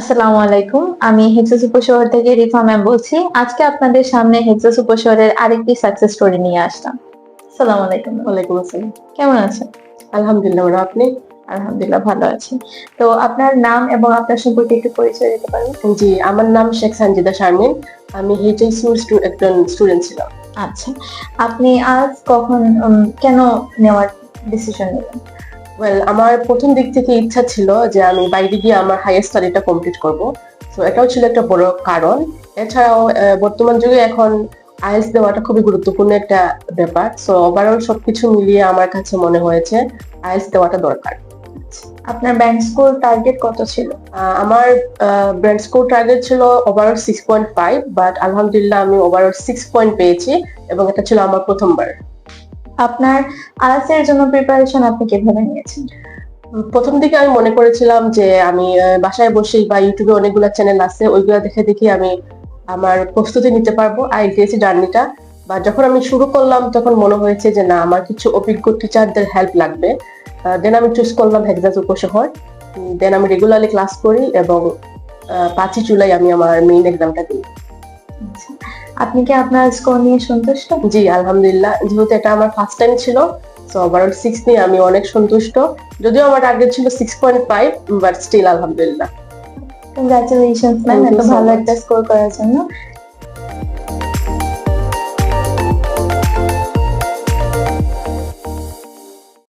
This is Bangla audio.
আসসালামু আলাইকুম। আমি হেক্সা সুপার শহর থেকে রিফা ম্যাম বলছি। আজকে আপনাদের সামনে হেক্সা সুপার শহরের আরেকটি সাকসেস স্টোরি নিয়ে আসলাম। আসসালামু আলাইকুম ওয়ালাইকুম আসসালাম। কেমন আছেন? আলহামদুলিল্লাহ আপনি? আলহামদুলিল্লাহ ভালো আছি। তো আপনার নাম এবং আপনার সম্পর্কে একটু পরিচয় দিতে পারবেন? জি আমার নাম শেখ সঞ্জিদা শারমিন। আমি এইচএসি একজন স্টুডেন্ট ছিলাম। আচ্ছা। আপনি আজ কখন কেন নেওয়ার ডিসিশন নিলেন? ওয়েল আমার প্রথম দিক থেকে ইচ্ছা ছিল যে আমি বাইরে গিয়ে আমার হাইয়ার স্টাডিটা কমপ্লিট করব। তো এটাও ছিল একটা বড় কারণ। এছাড়াও বর্তমান যুগে এখন আইএলস দেওয়াটা খুবই গুরুত্বপূর্ণ একটা ব্যাপার। সো ওভারঅল সবকিছু মিলিয়ে আমার কাছে মনে হয়েছে আইএলস দেওয়াটা দরকার। আপনার ব্যাংক স্কুল টার্গেট কত ছিল? আমার ব্র্যান্ড স্কোর টার্গেট ছিল overall six point five but আলহামদুলিল্লাহ আমি ওভারঅল সিক্স পয়েন্ট পেয়েছি এবং এটা ছিল আমার প্রথমবার। আপনার আর্টস এর জন্য প্রিপারেশন আপনি কীভাবে নিয়েছেন? প্রথম দিকে আমি মনে করেছিলাম যে আমি বাসায় বসেই বা ইউটিউবে অনেকগুলো চ্যানেল আছে, ওইগুলো দেখে দেখে আমি আমার প্রস্তুতি নিতে পারব আইটিএসি জার্নিটা বা যখন আমি শুরু করলাম, তখন মনে হয়েছে যে না, আমার কিছু অভিজ্ঞ টিচারদের হেল্প লাগবে। দেন আমি চুজ করলাম হেক্সাস উপশহর দেন আমি রেগুলারলি ক্লাস করি এবং পাঁচই জুলাই আমি আমার মেইন এক্সামটা দিই। আপনি কি আপনার স্কোর নিয়ে সন্তুষ্ট? জি আলহামদুলিল্লাহ। যেহেতু এটা আমার ফার্স্ট টাইম ছিল সো ওভারঅল সিক্স নিয়ে আমি অনেক সন্তুষ্ট। যদিও আমার টার্গেট ছিল six point five but still আলহামদুলিল্লাহ। কংগ্রাচুলেশনস ম্যাম এত ভালো. একটা স্কোর করার জন্য।